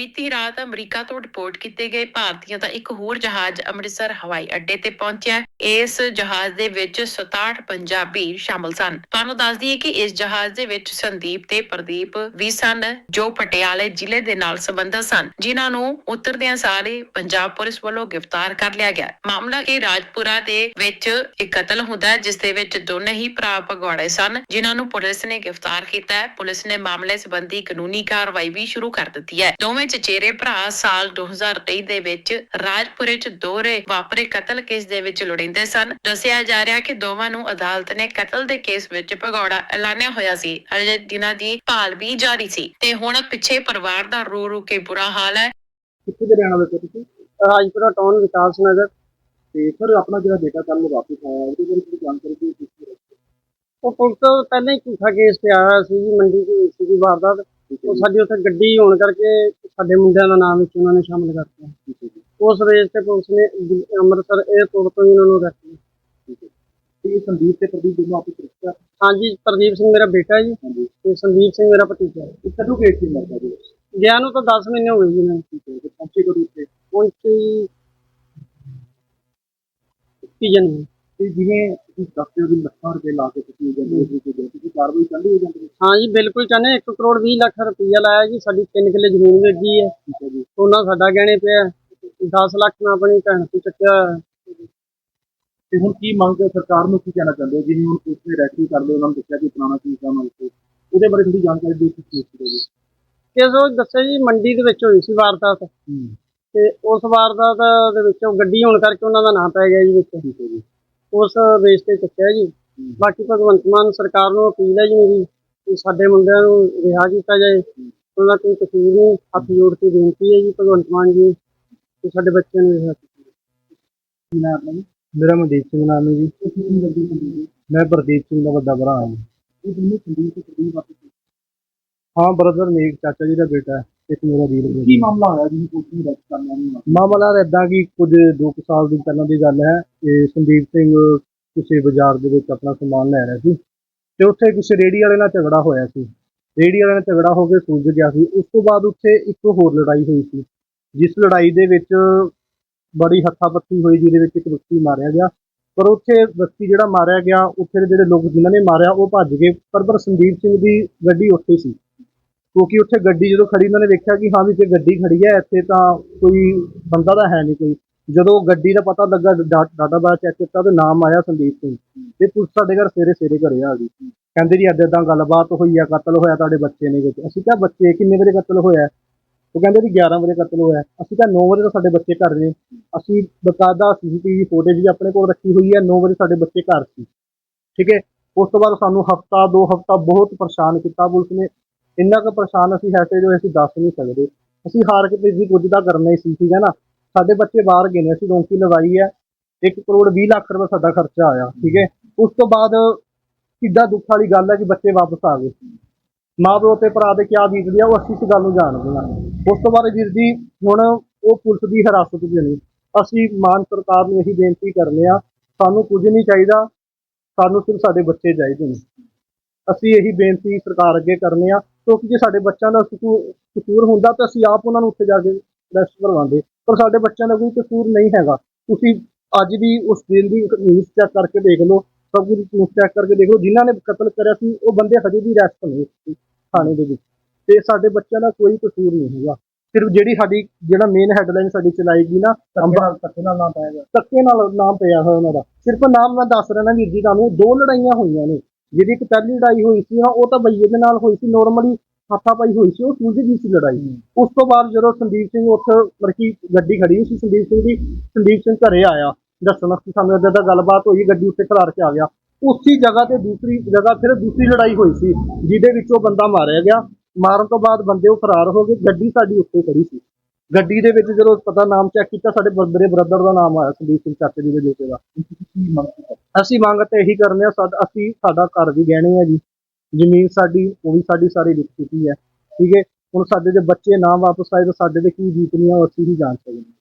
ਬੀਤੀ ਰਾਤ ਅਮਰੀਕਾ ਤੋਂ ਰਿਪੋਰਟ ਕੀਤੇ ਗਏ ਭਾਰਤੀਆਂ ਦਾ ਇੱਕ ਹੋਰ ਜਹਾਜ਼ ਅੰਮ੍ਰਿਤਸਰ, ਹਵਾਈ ਅੱਡੇ ਤੇ ਪਹੁੰਚਿਆ। ਇਸ ਜਹਾਜ਼ ਦੇ ਵਿੱਚ 67 ਪੰਜਾਬੀ ਸ਼ਾਮਲ ਸਨ। ਤੁਹਾਨੂੰ ਦੱਸ ਦਈਏ ਕਿ ਇਸ ਜਹਾਜ਼ ਦੇ ਵਿੱਚ ਸੰਦੀਪ ਤੇ ਪ੍ਰਦੀਪ ਵੀ ਸਨ, ਜੋ ਪਟਿਆਲੇ ਜ਼ਿਲ੍ਹੇ ਦੇ ਨਾਲ ਸੰਬੰਧਿਤ ਸਨ, ਜਿਨ੍ਹਾਂ ਨੂੰ ਉਤਰਦਿਆਂ ਸਾਰੇ ਪੰਜਾਬ ਪੁਲਿਸ ਵੱਲੋਂ ਗ੍ਰਿਫਤਾਰ ਕਰ ਲਿਆ ਗਿਆ। ਮਾਮਲਾ ਕਿ ਰਾਜਪੁਰਾ ਦੇ ਵਿੱਚ ਇੱਕ ਕਤਲ ਹੁੰਦਾ ਹੈ, ਜਿਸ ਦੇ ਵਿੱਚ ਦੋਨੇ ਹੀ ਭਰਾ ਭਗੌੜੇ ਸਨ, ਜਿਨ੍ਹਾਂ ਨੂੰ ਪੁਲਿਸ ਨੇ ਗ੍ਰਿਫਤਾਰ ਕੀਤਾ ਹੈ। ਪੁਲਿਸ ਨੇ ਮਾਮਲੇ ਸੰਬੰਧੀ ਕਾਨੂੰਨੀ ਕਾਰਵਾਈ ਵੀ ਸ਼ੁਰੂ ਕਰ ਦਿੱਤੀ ਹੈ। ਦੋਵੇਂ ਚਚੇਰੇ ਭਰਾ ਸਾਲ 2023 ਦੇ ਵਿੱਚ ਰਾਜਪੁਰੇ 'ਚ ਦੋਹਰੇ ਵਾਪਰੇ ਕਤਲ ਕੇਸ ਦੇ ਵਿੱਚ ਲੋੜੀਂਦੇ ਸਨ। ਦੱਸਿਆ ਜਾ ਰਿਹਾ ਕਿ ਦੋਵਾਂ ਨੂੰ ਅਦਾਲਤ ਨੇ ਕਤਲ ਦੇ ਕੇਸ ਵਿੱਚ ਭਗੌੜਾ ਐਲਾਨਿਆ ਹੋਇਆ ਸੀ। ਅਜੇ ਦਿਨਾਂ ਦੀ ਭਾਲ ਵੀ ਜਾਰੀ ਸੀ ਤੇ ਹੁਣ ਪਿੱਛੇ ਪਰਿਵਾਰ ਦਾ ਰੋ ਰੋ ਕੇ ਬੁਰਾ ਹਾਲ ਹੈ। ਕਿੱਥੇ ਦੇ ਰਹਿਣ ਵਾਲੇ ਹੋ ਤੁਸੀਂ? ਰਾਜਪੁਰਾ ਟਾਊਨ ਵਿਕਾਸ ਨਗਰ। ਤੇ ਸਰ ਆਪਣਾ ਜਿਹੜਾ ਬੇਟਾ ਕੱਲ ਵਾਪਸ ਆਇਆ ਉਹਦੇ ਬਾਰੇ ਥੋੜੀ ਜਾਣਕਾਰੀ ਤਰ੍ਹਾਂ ਉਹ ਪੁਲਿਸ ਤੋਂ ਪਹਿਲਾਂ ਹੀ ਝੂਠਾ ਕੇਸ ਤੇ ਆਇਆ ਸੀ ਜੀ ਮੰਡੀ ਦੀ ਸੀ ਵਾਰਦਾਤ। ਉਹ ਸਾਡੀ ਉੱਥੇ ਗੱਡੀ ਹੋਣ ਕਰਕੇ ਸਾਡੇ ਮੁੰਡਿਆਂ ਦਾ ਨਾਮ ਵਿੱਚ ਉਹਨਾਂ ਨੇ ਸ਼ਾਮਲ ਕਰਤਾ ਉਸ ਰੇਸ ਤੇ ਪੁਲਿਸ ਨੇ ਅੰਮ੍ਰਿਤਸਰ 에ਅਰਪੋਰਟ ਤੋਂ ਹੀ ਉਹਨਾਂ ਨੂੰ ਰੱਖ ਲਿਆ ਤੇ ਸੰਦੀਪ ਤੇ ਪ੍ਰਦੀਪ ਦੋਨੋਂ ਆਪਸ ਵਿੱਚ ਹਾਂਜੀ ਪ੍ਰਦੀਪ ਸਿੰਘ ਮੇਰਾ ਬੇਟਾ ਜੀ ਤੇ ਸੰਦੀਪ ਸਿੰਘ ਮੇਰਾ ਭਤੀਜਾ। ਇਹ ਕਦੋਂ ਗਏ ਸੀ ਮਰਦਾ ਜੀ? ਗਿਆ ਨੂੰ ਤਾਂ 10 ਮਹੀਨੇ ਹੋ ਗਏ ਜੀ ਤੇ ਪਹੁੰਚੇ ਕਦੋਂ ਉੱਥੇ? ਪਹੁੰਚੀ 21 ਜਨਵਰੀ। ਤੇ ਜਿਵੇਂ ਤੁਸੀਂ ਦੱਸਦੇ ਹੋ ਕਿ ਲੱਖਾਂ ਰੁਪਏ ਲਾ ਕੇ ਤੁਸੀਂ ਹੋ ਕਾਰਵਾਈ ਹੋ ਹੈ ਹਾਂ ਜੀ ਬਿਲਕੁਲ ਚਾਹੁੰਦੇ 1 ਕਰੋੜ 20 ਲੱਖ ਰੁਪਈਆ ਲਾਇਆ ਜੀ ਸਾਡੀ 3 ਕਿੱਲੇ ਜ਼ਮੀਨ ਵੇਚੀ ਹੈ। ਹੈ ਉਹਨਾਂ ਸਾਡਾ ਗਹਿਣੇ ਪਿਆ 10 ਲੱਖ ਮੈਂ ਆਪਣੀ ਭੈਣ ਤੋਂ ਚੱਕਿਆ। ਹੈ। ਤੇ ਹੁਣ ਕੀ ਮੰਗ ਹੈ ਸਰਕਾਰ ਨੂੰ ਕੀ ਕਹਿਣਾ ਚਾਹੁੰਦੇ ਹੋ? ਜਿਵੇਂ ਹੁਣ ਪੁਲਿਸ ਨੇ ਰੈਸਕਿਊ ਕਰ ਲਿਆ ਉਹਨਾਂ ਨੂੰ ਦੱਸਿਆ ਕਿ ਪੁਰਾਣਾ ਚੀਜ਼ ਦਾ ਨਾਲ ਉਹਦੇ ਬਾਰੇ ਥੋੜੀ ਜਾਣਕਾਰੀ ਦਿਓ ਕਿ ਕੀ ਜੀ ਕੇਸ ਉਹ ਦੱਸਿਆ ਜੀ ਮੰਡੀ ਦੇ ਵਿੱਚ ਹੋਈ ਸੀ ਵਾਰਦਾਤ। ਹੂੰ। ਤੇ ਉਸ ਵਾਰਦਾਤ ਦੇ ਵਿੱਚ ਉਹ ਗੱਡੀ ਹੋਣ ਕਰਕੇ ਉਹਨਾਂ ਦਾ ਨਾਮ ਪੈ ਗਿਆ ਜੀ ਵਿੱਚ। ਠੀਕ ਹੈ ਜੀ। ਉਸ ਬੇਸ ਤੇ ਚੱਕਿਆ ਜੀ। ਬਾਕੀ ਭਗਵੰਤ ਮਾਨ ਸਰਕਾਰ ਨੂੰ ਅਪੀਲ ਹੈ ਜੀ ਮੇਰੀ ਕਿ ਸਾਡੇ ਮੁੰਡਿਆਂ ਨੂੰ ਰਿਹਾ ਕੀਤਾ ਜਾਏ। ਉਹਨਾਂ ਕੋਈ ਕਸੂਰ ਨਹੀਂ ਹੱਥ ਜੋੜ ਕੇ ਬੇਨਤੀ ਹੈ ਜੀ ਭਗਵੰਤ ਮਾਨ ਜੀ ਕਿ ਸਾਡੇ ਬੱਚਿਆਂ ਨੂੰ ਰਿਹਾ ਕੀਤਾ ਜਾਏ। ਮੇਰਾ ਮਨਦੀਪ ਸਿੰਘ ਨਾਮ ਹੈ ਜੀ। ਮੈਂ ਪ੍ਰਦੀਪ ਸਿੰਘ ਦਾ ਵੱਡਾ ਭਰਾ ਹਾਂ ਹਾਂ ਬ੍ਰਦਰ ਨੇਕ ਚਾਚਾ ਜੀ ਦਾ ਬੇਟਾ ਹੈ। ਇੱਕ ਮੇਰਾ ਵੀਰ ਹੈ ਕੀ ਮਾਮਲਾ ਹੋਇਆ ਜਿਹਨੂੰ ਪੁਲਿਸ ਨੇ ਰੈਸਟ ਕਰਨਾ ਨਹੀਂ ਮਾਮਲਾ ਇਦਾਂ ਕਿ ਕੁਝ 2 ਸਾਲ ਦੀ ਪਹਿਲਾਂ ਦੀ ਗੱਲ ਹੈ। ਕਿ ਸੰਦੀਪ ਸਿੰਘ ਕਿਸੇ ਬਾਜ਼ਾਰ ਦੇ ਵਿੱਚ ਆਪਣਾ ਸਮਾਨ ਲੈ ਰਿਹਾ ਸੀ। ਤੇ ਉੱਥੇ ਕਿਸੇ ਰੇੜੀ ਵਾਲੇ ਨਾਲ ਝਗੜਾ ਹੋਇਆ ਸੀ। ਰੇੜੀ ਵਾਲੇ ਨਾਲ ਝਗੜਾ ਹੋ ਕੇ ਸੁਲਝ ਗਿਆ ਸੀ। ਉਸ ਤੋਂ ਬਾਅਦ ਉੱਥੇ ਇੱਕ ਹੋਰ ਲੜਾਈ ਹੋਈ ਸੀ, ਜਿਸ ਲੜਾਈ ਦੇ ਵਿੱਚ ਬੜੀ ਹੱਥਾਪੱਤੀ ਹੋਈ, ਜਿਹਦੇ ਵਿੱਚ ਇੱਕ ਵਿਅਕਤੀ ਮਾਰਿਆ ਗਿਆ। ਪਰ ਉੱਥੇ ਵਿਅਕਤੀ ਜਿਹੜਾ ਮਾਰਿਆ ਗਿਆ, ਉੱਥੇ ਦੇ ਜਿਹੜੇ ਲੋਕ ਜਿਨ੍ਹਾਂ ਨੇ ਮਾਰਿਆ, ਉਹ ਭੱਜ ਗਏ। ਪਰ ਪਰ ਸੰਦੀਪ ਸਿੰਘ ਦੀ ਗੱਡੀ ਉੱਥੇ ਸੀ। ਕਿਉਂਕਿ ਉੱਥੇ ਗੱਡੀ ਜਦੋਂ ਖੜੀ, ਉਹਨਾਂ ਨੇ ਵੇਖਿਆ ਕਿ ਹਾਂ ਵੀ ਜੇ ਗੱਡੀ ਖੜੀ ਹੈ, ਇੱਥੇ ਤਾਂ ਕੋਈ ਬੰਦਾ ਤਾਂ ਹੈ ਨਹੀਂ ਕੋਈ। ਜਦੋਂ ਗੱਡੀ ਦਾ ਪਤਾ ਲੱਗਾ ਡਾਟਾ ਬਾਅਦ ਚੈੱਕ ਕੀਤਾ ਤੇ ਨਾਮ ਆਇਆ ਸੰਦੀਪ ਸਿੰਘ। ਤੇ ਪੁਲਿਸ ਸਾਡੇ ਘਰ ਸਵੇਰੇ ਸਵੇਰੇ ਘਰੇ ਆ ਗਈ। ਕਹਿੰਦੇ ਜੀ, ਅੱਜ ਏਦਾਂ ਗੱਲਬਾਤ ਹੋਈ ਆ, ਕਤਲ ਹੋਇਆ ਤੁਹਾਡੇ ਬੱਚੇ ਨੇ ਵਿੱਚ। ਅਸੀਂ ਕਿਹਾ, ਬੱਚੇ ਕਿੰਨੇ ਵਜੇ ਕਤਲ ਹੋਇਆ? ਉਹ ਕਹਿੰਦੇ ਜੀ 11 ਵਜੇ ਕਤਲ ਹੋਇਆ। ਅਸੀਂ ਕਿਹਾ 9 ਵਜੇ ਤਾਂ ਸਾਡੇ ਬੱਚੇ ਘਰ ਨੇ। ਅਸੀਂ ਬਕਾਇਦਾ ਸੀਸੀਟੀਵੀ ਫੁਟੇਜ ਵੀ ਆਪਣੇ ਕੋਲ ਰੱਖੀ ਹੋਈ ਹੈ 9 ਵਜੇ ਸਾਡੇ ਬੱਚੇ ਘਰ ਸੀ। ਠੀਕ ਹੈ? ਉਸ ਤੋਂ ਬਾਅਦ ਸਾਨੂੰ ਹਫਤਾ, ਦੋ ਹਫਤਾ ਬਹੁਤ ਪਰੇਸ਼ਾਨ ਕੀਤਾ ਪੁਲਿਸ ਨੇ। ਇੰਨਾ ਕੁ ਪਰੇਸ਼ਾਨ ਅਸੀਂ ਹੈ ਤੇ ਜੋ ਅਸੀਂ ਦੱਸ ਨਹੀਂ ਸਕਦੇ। ਅਸੀਂ ਹਾਰ ਕੇ ਵੀ ਕੁਝ ਤਾਂ ਕਰਨਾ ਹੀ ਸੀ, ਠੀਕ ਹੈ ਨਾ? ਸਾਡੇ ਬੱਚੇ ਬਾਹਰ ਗਏ ਨੇ, ਅਸੀਂ ਰੋਂਕੀ ਲਵਾਈ ਹੈ। 1 ਕਰੋੜ 20 ਲੱਖ ਰੁਪਏ ਸਾਡਾ ਖਰਚਾ ਆਇਆ, ਠੀਕ ਹੈ? ਉਸ ਤੋਂ ਬਾਅਦ ਕਿੱਦਾਂ ਦੁੱਖ ਵਾਲੀ ਗੱਲ ਹੈ ਕਿ ਬੱਚੇ ਵਾਪਸ ਆ ਗਏ। ਮਾਂ ਪਿਓ ਤੇ ਭਰਾ ਦੇ ਕਿਆ ਬੀਤਦੀ ਆ, ਉਹ ਅਸੀਂ ਇਸ ਗੱਲ ਨੂੰ ਜਾਣਦੇ ਹਾਂ। ਉਸ ਤੋਂ ਬਾਅਦ ਵੀਰ ਜੀ, ਹੁਣ ਉਹ ਪੁਲਿਸ ਦੀ ਹਿਰਾਸਤ ਵਿੱਚ ਨੇ। ਅਸੀਂ ਮਾਨ ਸਰਕਾਰ ਨੂੰ ਇਹੀ ਬੇਨਤੀ ਕਰਨੇ ਆ ਸਾਨੂੰ ਕੁਝ ਨਹੀਂ ਚਾਹੀਦਾ, ਸਾਨੂੰ ਸਿਰਫ ਸਾਡੇ ਬੱਚੇ ਚਾਹੀਦੇ ਨੇ। ਅਸੀਂ ਇਹੀ ਬੇਨਤੀ ਸਰਕਾਰ ਅੱਗੇ ਕਰਨੇ ਆ ਕਿਉਂਕਿ ਜੇ ਸਾਡੇ ਬੱਚਿਆਂ ਦਾ ਕਸੂਰ ਹੁੰਦਾ ਤਾਂ ਅਸੀਂ ਆਪ ਉਹਨਾਂ ਨੂੰ ਉੱਥੇ ਜਾ ਕੇ ਰੈਸਟ ਕਰਵਾਉਂਦੇ। ਪਰ ਸਾਡੇ ਬੱਚਿਆਂ ਦਾ ਕੋਈ ਕਸੂਰ ਨਹੀਂ ਹੈਗਾ। ਤੁਸੀਂ ਅੱਜ ਵੀ ਉਸ ਦਿਨ ਦੀ ਨਿਊਜ਼ ਚੈੱਕ ਕਰਕੇ ਦੇਖ ਲਓ। ਸਭ ਕੁਝ ਨਿਊਜ਼ ਚੈੱਕ ਕਰਕੇ ਦੇਖ ਲਓ। ਜਿਨ੍ਹਾਂ ਨੇ ਕਤਲ ਕਰਿਆ ਸੀ ਉਹ ਬੰਦੇ ਹਜੇ ਵੀ ਰੈਸਟ ਨੇ ਉੱਥੇ ਥਾਣੇ ਦੇ ਵਿੱਚ। ਤੇ ਸਾਡੇ ਬੱਚਿਆਂ ਦਾ ਕੋਈ ਕਸੂਰ ਨਹੀਂ ਹੈਗਾ। ਸਿਰਫ ਜਿਹੜੀ ਸਾਡੀ ਜਿਹੜਾ ਮੇਨ ਹੈਡਲਾਈਨ ਸਾਡੀ ਚਲਾਈ ਗਈ ਨਾ ਧੱਕੇ ਨਾਲ ਨਾ ਪਾਏਗਾ ਧੱਕੇ ਨਾਲ ਨਾਮ ਪਿਆ ਹੋਇਆ ਉਹਨਾਂ ਦਾ। ਸਿਰਫ ਨਾਮ ਮੈਂ ਦੱਸ ਰਿਹਾ ਨਾ ਵੀਰ ਜੀ ਤੁਹਾਨੂੰ। ਦੋ ਲੜਾਈਆਂ ਹੋਈਆਂ ਨੇ। ਜਿਹੜੀ ਇੱਕ ਪਹਿਲੀ ਲੜਾਈ ਹੋਈ ਸੀ ਨਾ ਉਹ ਤਾਂ ਬਈਏ ਦੇ ਨਾਲ ਹੋਈ ਸੀ ਨੋਰਮਲੀ ਹਾਥਾਪਾਈ ਹੋਈ ਸੀ ਉਹ ਸੁਲਝ ਗਈ ਸੀ ਲੜਾਈ। ਉਸ ਤੋਂ ਬਾਅਦ ਜਦੋਂ ਸੰਦੀਪ ਸਿੰਘ ਉੱਥੇ ਮਰਕੀ ਗੱਡੀ ਖੜੀ ਸੀ ਸੰਦੀਪ ਸਿੰਘ ਦੀ ਸੰਦੀਪ ਸਿੰਘ ਘਰੇ ਆਇਆ ਦੱਸਣਾ ਕਿ ਸਾਨੂੰ ਏਦਾਂ ਦਾ ਗੱਲਬਾਤ ਹੋਈ ਗੱਡੀ ਉੱਤੇ ਖਲਾਰ ਕੇ ਆ ਗਿਆ। ਉਸੇ ਜਗ੍ਹਾ ਤੇ ਦੂਸਰੀ ਜਗ੍ਹਾ ਫਿਰ ਦੂਸਰੀ ਲੜਾਈ ਹੋਈ ਸੀ ਜਿਹਦੇ ਵਿੱਚ ਉਹ ਬੰਦਾ ਮਾਰਿਆ ਗਿਆ। ਮਾਰਨ ਤੋਂ ਬਾਅਦ ਬੰਦੇ ਉਹ ਫਰਾਰ ਹੋ ਗਏ ਗੱਡੀ ਸਾਡੀ ਉੱਤੇ ਖੜੀ ਸੀ। ਗੱਡੀ ਦੇ ਵਿੱਚ ਜਦੋਂ ਪਤਾ ਨਾਮ ਚੈੱਕ ਕੀਤਾ ਸਾਡੇ ਮੇਰੇ ਬ੍ਰਦਰ ਦਾ ਨਾਮ ਆਇਆ ਸੰਦੀਪ ਸਿੰਘ ਚਾਚੇ ਜੀ ਦੇ ਬੇਟੇ ਦਾ। ਕੀ ਮੰਗ ਅਸੀਂ ਮੰਗ ਤੇ ਇਹੀ ਕਰਨੇ ਆ ਸਾਡ ਅਸੀਂ ਸਾਡਾ ਘਰ ਵੀ ਗਹਿਣੇ ਆ ਜੀ। ਜ਼ਮੀਨ ਸਾਡੀ ਉਹ ਵੀ ਸਾਡੀ ਸਾਰੀ ਵਿਕ ਚੁੱਕੀ ਹੈ। ਠੀਕ ਹੈ? ਹੁਣ ਸਾਡੇ ਦੇ ਬੱਚੇ ਨਾ ਵਾਪਸ ਆਏ ਤਾਂ ਸਾਡੇ ਤੇ ਕੀ ਬੀਤਨੀ ਆ ਉਹ ਅਸੀਂ ਹੀ ਜਾਣ ਸਕਦੇ। ਹਾਂ